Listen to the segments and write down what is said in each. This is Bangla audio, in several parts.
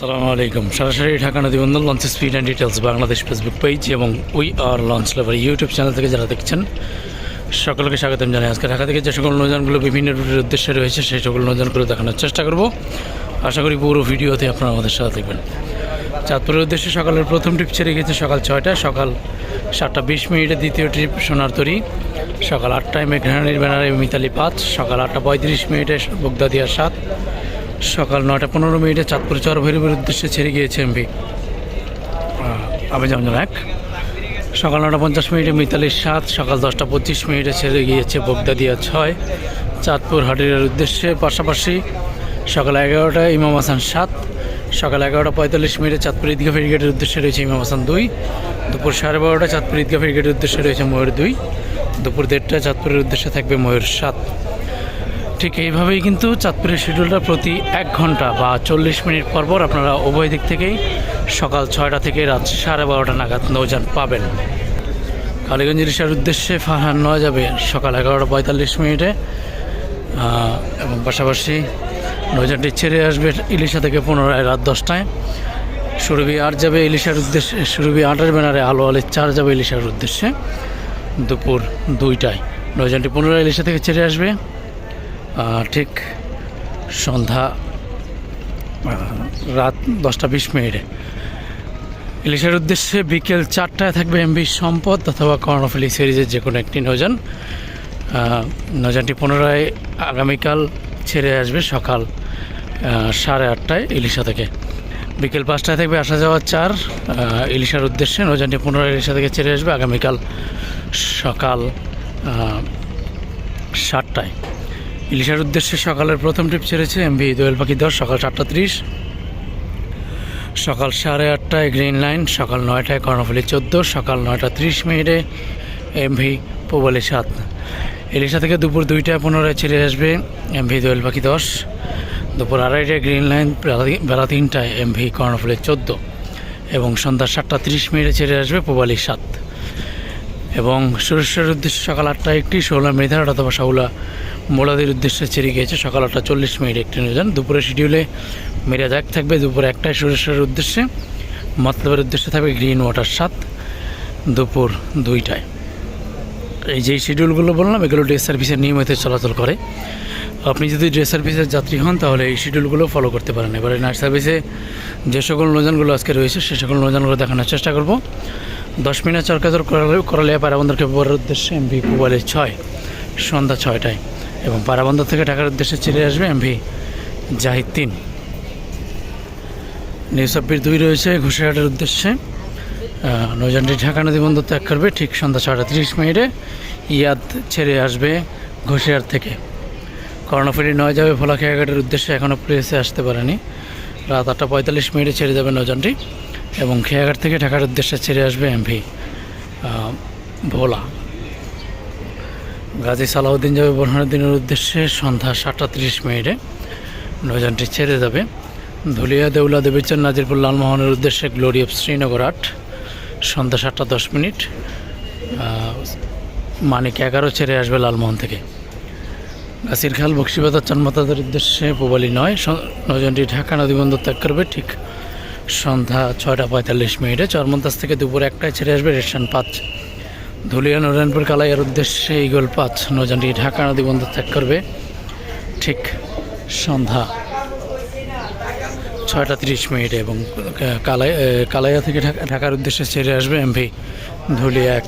সালামু আলাইকুম। সরাসরি Dhaka নদীবন্দর launch speed and details Bangladesh Facebook page এবং we are launch lover YouTube channel থেকে যারা দেখছেন, সকলকে স্বাগতম জানাই। আজকে ঢাকা থেকে যে সকল নৌযানগুলো বিভিন্ন রুটের উদ্দেশ্যে রয়েছে, সেই সকল নৌযানগুলো দেখানোর চেষ্টা করব। আশা করি পুরো ভিডিওতে আপনারা আমাদের সাথে দেখবেন চাঁদপুরের উদ্দেশ্যে সকালের প্রথম ট্রিপ ছেড়ে গেছে সকাল ছয়টায় সকাল সাতটা বিশ মিনিটে দ্বিতীয় ট্রিপ সোনার তরী সকাল আটটায় মেঘরানির ব্যানারে মিতালি পাঁচ, সকাল আটটা পঁয়ত্রিশ মিনিটে বগদাদিয়া সাত সকাল নয়টা পনেরো মিনিটে চাঁদপুর চর ভৈরবের উদ্দেশ্যে ছেড়ে গিয়েছে এমভি যেমন এক। সকাল নটা পঞ্চাশ মিনিটে মিতালির সাত, সকাল দশটা পঁচিশ মিনিটে ছেড়ে গিয়েছে বগদাদিয়া ছয়। চাঁদপুর হাটিরের উদ্দেশ্যে পাশাপাশি সকাল এগারোটায় ইমাম হাসান সাত, সকাল এগারোটা পঁয়তাল্লিশ মিনিটে চাঁদপুর ঈদগাহ ফেরিগেটের উদ্দেশ্যে রয়েছে ইমাম হাসান দুই, দুপুর সাড়ে বারোটা চাঁদপুর ঈদগাহ ফেরিগেটের উদ্দেশ্যে রয়েছে ময়ূর দুই, দুপুর দেড়টা চাঁদপুরের উদ্দেশ্যে থাকবে ময়ূর সাত। ঠিক এইভাবেই কিন্তু চাঁদপুরের শিডিউলটা প্রতি এক ঘণ্টা বা চল্লিশ মিনিট পর পর আপনারা উভয় দিক থেকেই সকাল ছয়টা থেকে রাত সাড়ে বারোটা নাগাদ নৌযান পাবেন। কালীগঞ্জ ইলিশার উদ্দেশ্যে ফারহান নেওয়া যাবে সকাল এগারোটা পঁয়তাল্লিশ মিনিটে। এবং পাশাপাশি নৌযানটি ছেড়ে আসবে ইলিশা থেকে পুনরায় রাত দশটায়। সুরভি আট যাবে ইলিশার উদ্দেশ্যে, সুরভি আটের ব্যানারে আলো আলের চার যাবে ইলিশার উদ্দেশ্যে। দুপুর দুইটায়। নৌযানটি পুনরায় ইলিশা থেকে ছেড়ে আসবে। ঠিক সন্ধ্যা রাত দশটা বিশ মিনিটে। ইলিশের উদ্দেশ্যে বিকেল চারটায় থাকবে এমবি সম্পদ অথবা কর্ণফুলি সিরিজের যে কোনো একটি নৌযান। আহ, পুনরায় আগামীকাল ছেড়ে আসবে সকাল সাড়ে আটটায় ইলিশা থেকে। বিকেল পাঁচটায় থাকবে আসা যাওয়া চার ইলিশার উদ্দেশ্যে নৌযানটি পুনরায় ইলিশা থেকে ছেড়ে আসবে আগামীকাল সকাল সাতটায়। ইলিশার উদ্দেশ্যে সকালের প্রথম ট্রিপ ছেড়েছে এমভি দোয়েল পাখি দশ, সকাল সাতটা ত্রিশ। সকাল সাড়ে আটটায় গ্রিন লাইন, সকাল নয়টায় কর্ণফুলি চোদ্দ, সকাল নয়টা ত্রিশ মিনিটে এমভি পোবালি সাত। ইলিশা থেকে দুপুর দুইটায় পুনরায় ছেড়ে আসবে এমভি দোয়েল পাখি দশ। দুপুর আড়াইটায় গ্রিন লাইন, বেলা- তিনটায় এমভি কর্ণফুলি চোদ্দ। এবং সন্ধ্যা সাতটা ত্রিশ মিনিটে ছেড়ে আসবে পোবালি সাত। এবং সুরেশ্বরের উদ্দেশ্যে সকাল আটটায় একটি ষোলো মৃধারট অথবা শাউলা মোলাদের উদ্দেশ্যে ছেড়ে গিয়েছে সকাল আটটা চল্লিশ মিনিট একটি নিয়োজন দুপুরে শিডিউলে মিরাজ এক থাকবে দুপুর একটায় সুরেশ্বরের উদ্দেশ্যে। মতলবের উদ্দেশ্যে থাকবে গ্রিন ওয়াটার সাত দুপুর দুইটায়। এই যে শিডিউলগুলো বললাম, এগুলো ডে সার্ভিসের নিয়মিত চলাচল করে। আপনি যদি ডে সার্ভিসের যাত্রী হন, তাহলে এই শিডিউলগুলো ফলো করতে পারেন। এবারে নাইট সার্ভিসে যে সকল নৌযানগুলো আজকে রয়েছে, সে সকল নৌযানগুলো দেখানোর চেষ্টা করব। দশ মিনিট চরকাচর করালে পারাবন্দরকে পরের উদ্দেশ্যে এমভি পুবালে ছয় সন্ধ্যা ছয়টায়। এবং পারাবন্দর থেকে ঢাকার উদ্দেশ্যে ছেড়ে আসবে এমভি জাহিদ তিন। নিউ সাব্বির দুই রয়েছে ঘুষিরহাটের উদ্দেশ্যে। আহ, নৌযানটি ঢাকা নদী বন্দর ত্যাগ করবে ঠিক সন্ধ্যা ছয়টা তিরিশ মিনিটে। ইয়াদ ছেড়ে আসবে ঘুষিরহাট থেকে। কর্ণফেরি নয় যাবে ভোলাখিয়াঘাটের উদ্দেশ্যে এখনও প্লেসে আসতে পারেনি। রাত আটটা পঁয়তাল্লিশ মিনিটে ছেড়ে যাবে নৌযানটি এবং খেয়াঘাট থেকে ঢাকার উদ্দেশ্যে ছেড়ে আসবে এমভি ভোলা। গাজী সালাউদ্দিন যাবে দিনের উদ্দেশ্যে সন্ধ্যা সাতটা তিরিশ মিনিটে। নৌযানটি ছেড়ে যাবে। ধুলিয়া দেউলা দেবীচন্দ নাজিরপুর লালমোহনের উদ্দেশ্যে গ্লোরি অফ শ্রীনগর আট, সন্ধ্যা সাতটা দশ মিনিট। মানিক এগারো ছেড়ে আসবে লালমোহন থেকে। গাছির খাল বক্সিবাজার চানমাতাদের উদ্দেশ্যে পোবালি নয়। নৌযানটি ঢাকা নদীবন্দর ত্যাগ করবে ঠিক সন্ধ্যা ছয়টা পঁয়তাল্লিশ মিনিটে চরমন্তাজ থেকে দুপুর একটায় ছেড়ে আসবে রেশন পাঁচ। ধুলিয়া নারায়ণপুর কালাইয়ার উদ্দেশ্যে ইগল পাঁচ। নৌযানটি ঢাকা নদীবন্দর ত্যাগ করবে। ঠিক সন্ধ্যা ছয়টা তিরিশ মিনিটে এবং কালাই কালাইয়া থেকে ঢাকা, ঢাকার উদ্দেশ্যে ছেড়ে আসবে এমভি ধুলিয়া এক।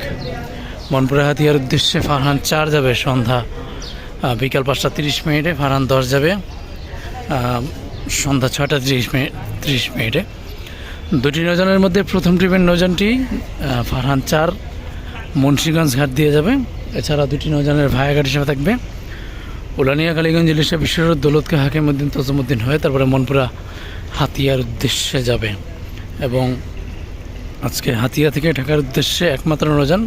মনপুরা হাতিয়ার উদ্দেশ্যে ফারহান চার যাবে সন্ধ্যা বিকাল পাঁচটা তিরিশ মিনিটে ফারহান দশ যাবে সন্ধ্যা ছয়টা তিরিশ মিনিট, তিরিশ মিনিটে। দুটি নৌযানের মধ্যে প্রথম ট্রিপের নৌযানটি আহ, ফারহান চার মুন্সিগঞ্জ ঘাট দিয়ে যাবে। এছাড়া দুটি নৌযানের ভায়াঘাট হিসেবে থাকবে। উলানিয়া কালীগঞ্জ ইলিশা বিশ্বরোড দৌলতকে হাকিমুদ্দিন তজমুদ্দিন হয়ে তারপরে মনপুরা হাতিয়ার উদ্দেশ্যে যাবে। এবং আজকে হাতিয়া থেকে ঢাকার উদ্দেশ্যে একমাত্র নৌযান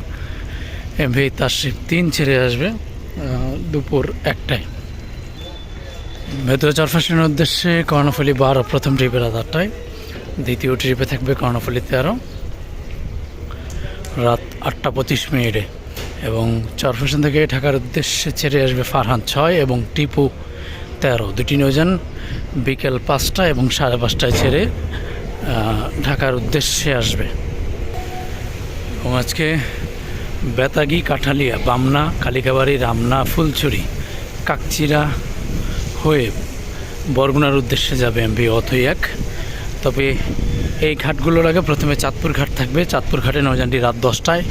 এমভি তাশরিফ তিন ছেড়ে আসবে দুপুর একটায়। ভেতরে চরফাসনের উদ্দেশ্যে কর্ণফুলি বারো প্রথম ট্রিপের আটটায় দ্বিতীয় ট্রিপে থাকবে কর্ণফুলি তেরো রাত আটটা পঁচিশ মিনিটে। এবং চরফাসন থেকে ঢাকার উদ্দেশ্যে ছেড়ে আসবে ফারহান ছয় এবং টিপু তেরো। দুটি নৌযান বিকেল পাঁচটা এবং সাড়ে পাঁচটায় ছেড়ে ঢাকার উদ্দেশ্যে আসবে। এবং আজকে বেতাগি, কাঠালিয়া, বামনা, কালিকাবাড়ি, রামনা, ফুলছড়ি, কাকচিরা হয়ে বরগুনার উদ্দেশ্যে যাবে এমবি অথই এক তবে এই ঘাটগুলোর আগে প্রথমে চাঁদপুর ঘাট থাকবে। চাঁদপুর ঘাটে নৌযানটি রাত দশটায়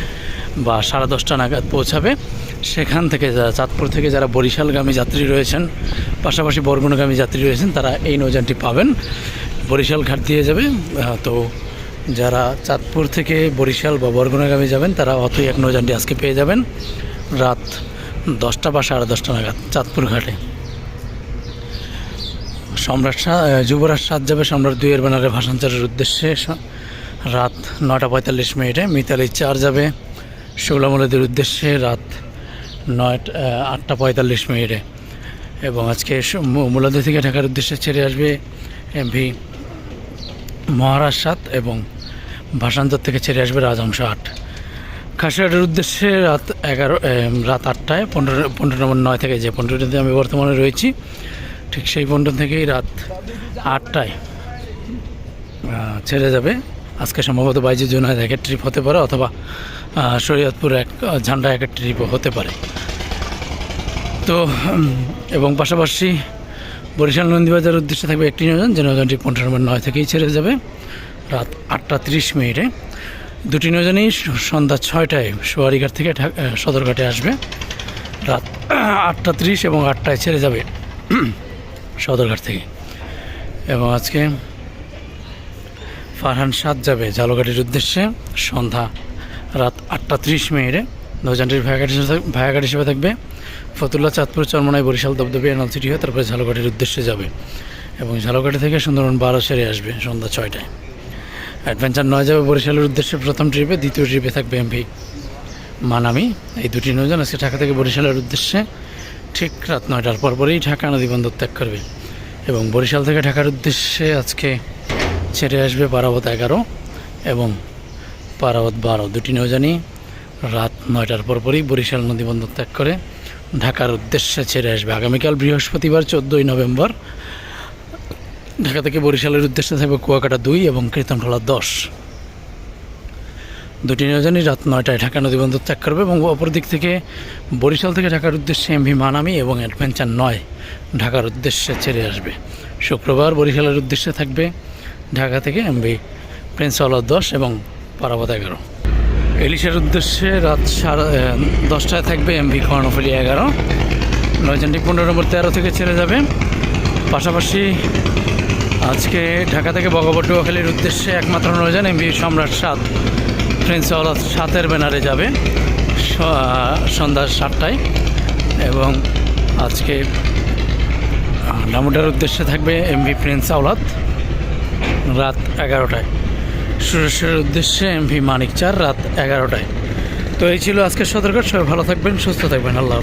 বা সাড়ে দশটা নাগাদ পৌঁছাবে। সেখান থেকে যারা চাঁদপুর থেকে যারা বরিশালগামী যাত্রী রয়েছেন, পাশাপাশি বরগুনাগামী যাত্রী রয়েছেন, তারা এই নৌযানটি পাবেন। বরিশাল ঘাট দিয়ে যাবে। তো যারা চাঁদপুর থেকে বরিশাল বা বরগুনাগামী যাবেন, তারা অতই এক নৌযানটি আজকে পেয়ে যাবেন। রাত দশটা বা সাড়ে দশটা নাগাদ চাঁদপুর ঘাটে। সম্রাট যুবরাজ সাত যাবে সম্রাট দুইয়ের ব্যানারে ভাষাঞ্চারের উদ্দেশ্যে। রাত নটা পঁয়তাল্লিশ মিনিটে মিতালি চার যাবে শুক্লামলদের উদ্দেশ্যে রাত নয়টা আটটা পঁয়তাল্লিশ মিনিটে। এবং আজকে মূলাদি থেকে ঢাকার উদ্দেশ্যে ছেড়ে আসবে এমভি মহারাজ সাত এবং ভাষান্তর থেকে ছেড়ে আসবে রাজহংস আট। খাসিয়াটের উদ্দেশ্যে রাত এগারো রাত আটটায় পনেরো পনেরো নম্বর নয় থেকে যে পনেরোটিতে আমি বর্তমানে রয়েছি ঠিক সেই পনেরো থেকেই রাত আটটায় ছেড়ে যাবে। আজকে সম্ভবত বাইজে জুনায়দ একের ট্রিপ হতে পারে অথবা শরীয়তপুর এক ঝান্ডা একের ট্রিপও হতে পারে। তো এবং পাশাপাশি বরিশাল নন্দীবাজার উদ্দেশ্যে থাকবে একটি নৌযান যে নৌযানটি পনেরো নম্বর নয় থেকেই ছেড়ে যাবে রাত আটটা তিরিশ মিনিটে। দুটি নৌযানই স- সন্ধ্যা ছয়টায় সোয়ারিঘাট থেকে সদরঘাটে আসবে। রাত আটটা তিরিশ এবং আটটায় ছেড়ে যাবে। সদরঘাট থেকে। এবং আজকে ফারহান সাত যাবে ঝালকাঠির উদ্দেশ্যে সন্ধ্যা রাত আটটা ত্রিশ মিনিটে। নৌযানটির ভায়াঘাট হিসেবে হিসেবে থাকবে। ফতুল্লা, চাঁদপুর, চরমনাই, বরিশাল দবদবে এনএলসিটি হয়ে তারপরে ঝালকাঠির উদ্দেশ্যে যাবে। এবং ঝালকাঠি থেকে সুন্দরবন বারো সেরে আসবে সন্ধ্যা ছয়টায়। অ্যাডভেঞ্চার নয় যাবে বরিশালের উদ্দেশ্যে প্রথম ট্রিপে, দ্বিতীয় ট্রিপে থাকবে এমভি মানামি। এই দুটি নৌযান আজকে ঢাকা থেকে বরিশালের উদ্দেশ্যে ঠিক রাত নয়টার পরপরই ঢাকা নদী বন্দর ত্যাগ করবে এবং বরিশাল থেকে ঢাকার উদ্দেশ্যে আজকে ছেড়ে আসবে পারাবত এগারো এবং পারাবত বারো। দুটি নৌজানি রাত নয়টার পরপরই বরিশাল নদী বন্দর ত্যাগ করে ঢাকার উদ্দেশ্যে ছেড়ে আসবে। আগামীকাল বৃহস্পতিবার চোদ্দোই নভেম্বর। ঢাকা থেকে বরিশালের উদ্দেশ্যে থাকবে কুয়াকাটা দুই এবং কীর্তনখোলা দশ। দুটি নৌজানি রাত নয়টায় ঢাকা নদী বন্দর ত্যাগ করবে এবং অপর দিক থেকে বরিশাল থেকে ঢাকার উদ্দেশ্যে এমভি মানামি এবং অ্যাডভেঞ্চার নয় ঢাকার উদ্দেশ্যে ছেড়ে আসবে। শুক্রবার বরিশালের উদ্দেশ্যে থাকবে ঢাকা থেকে এমভি প্রিন্সওয়ালা দশ এবং পারাবত এগারো। এলিশের উদ্দেশ্যে রাত সাড়ে দশটায় থাকবে এমভি কর্ণফুলি এগারো। নয়জনটি পনেরো নম্বর তেরো থেকে ছেড়ে যাবে। পাশাপাশি আজকে ঢাকা থেকে বগবটুয়াখালীর উদ্দেশ্যে একমাত্র নয়জন এমভি সম্রাট সাত আওলাদ সাতের ব্যানারে যাবে সন্ধ্যা সাতটায় এবং আজকে নামুডার উদ্দেশ্যে থাকবে এমভি প্রিন্স আওলাদ রাত এগারোটায় সুরেশের উদ্দেশ্যে এমভি মানিক চার রাত এগারোটায় তো এই ছিল আজকের সতর্ক সবাই ভালো থাকবেন, সুস্থ থাকবেন, আল্লাহ।